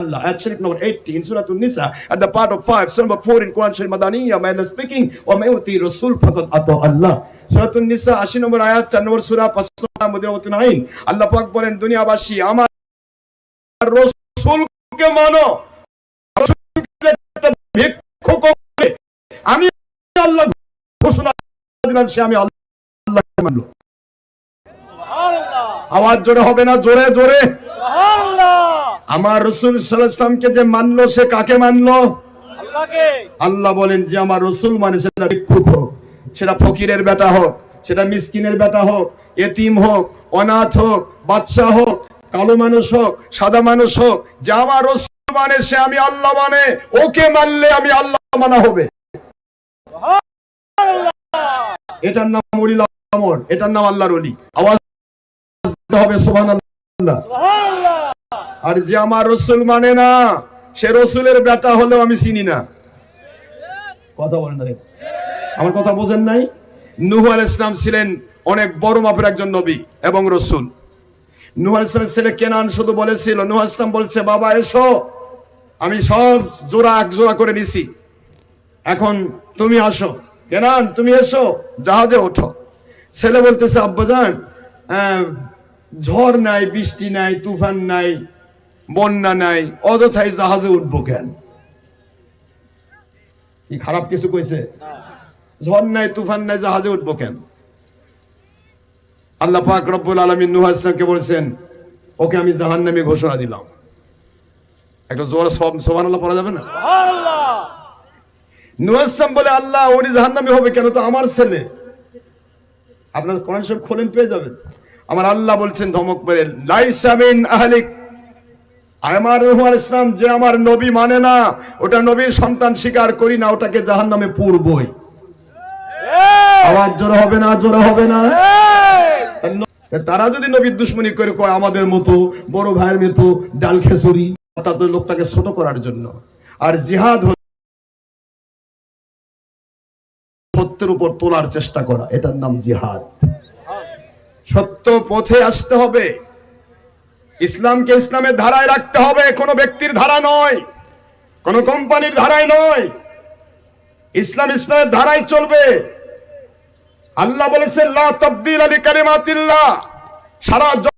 Allah. At Sharif number 80 in Surah An-Nisa at the part of 5, Surah number 4 in Quran Sharif Madaniya, may Allah speaking, wa may uti Rasul faqad ata Allah. Surah An-Nisa 80 নম্বর আয়াত 4 নম্বর সূরা 5 নম্বর মুদিরাতুন আইন আল্লাহ পাক বলেন দুনিয়াবাসী আমার রাসূলকে মানো রাসূলকে একটা ভিক্ষুক করে আমি আল্লাহ ঘোষণা দিলাম সে আমি আল্লাহকে মানলো আওয়াজ জোরে হবে না জোরে জোরে আমার রসুল সাল্লামকে যে মানলো সে কাকে মানলো? আল্লাহ বলেন যে আমার রসুল মানে সেটা ভিক্ষুক হোক সেটা ফকিরের বেটা হোক সেটা মিসকিনের বেটা হোক এতিম হোক অনাথ হোক বাচ্চা হোক কালো মানুষ হোক সাদা মানুষ হোক যে আমার রসুল মানে সে আমি আল্লাহ মানে ওকে মানলে আমি আল্লাহ মানা হবে। এটার নাম অলিল আমর এটার নাম আল্লাহর অলি আওয়াজ হবে সুবহানাল্লাহ। আর যে আমার রসুল মানে না, সে রসুলের বেটা হলেও আমি চিনি না। কথা বলেন আমার কথা বোঝেন নাই? নুহ আল ইসলাম ছিলেন অনেক বড় মাপের একজন নবী এবং রসুল। নুহ আল ইসলামের ছেলে কেনান শুধু বলেছিল, নুহ ইসলাম বলছে, বাবা, এসো। আমি সব জোড়া এক জোড়া করে নিছি। এখন তুমি আসো। কেনান, তুমি এসো। জাহাজে ওঠো। ছেলে বলতেছে, আব্বাজান ঝড় নাই, বৃষ্টি নাই, তুফান নাই, বন্যা নাই, অযথাই জাহাজে উঠবো কেন? কি খারাপ কিছু কইছে? ঝড় নাই, তুফান নাই, জাহাজে উঠবো কেন? আল্লাহ পাক রব্বুল আলমিন নুহ ইসলামকে বলছেন, ওকে আমি জাহান্নামী ঘোষণা দিলাম। একটা জোর সব সোমান আল্লাহ পড়া যাবে না? নুহ ইসলাম বলে, আল্লাহ, উনি জাহান্নামী হবে কেন? তো আমার ছেলে। আপনার কোরআন সব খোলেন, পেয়ে যাবেন। আমার আল্লাহ বলছেন ধমক মেরে লাইসামিন আহলিক। আমার রহুমান ইসলাম যে আমার নবী মানে না ওটা নবীর সন্তান স্বীকার করি না ওটাকে জাহান নামে পূর্বই আওয়াজ জোরে হবে না জোরে হবে না? তারা যদি নবীর দুশ্মনী করে কয় আমাদের মতো বড় ভাইয়ের মতো ডাল খেসুরি তাদের লোকটাকে ছোট করার জন্য। আর জিহাদ হল সত্যের উপর তোলার চেষ্টা করা এটার নাম জিহাদ। সত্য পথে আসতে হবে। ইসলামকে ইসলামের ধারায় রাখতে হবে। কোনো ব্যক্তির ধারা নয়। কোন কোম্পানির ধারায় নয়। ইসলাম ইসলামের ধারায় চলবে। আল্লাহ বলেছে লা তাবদিল সারা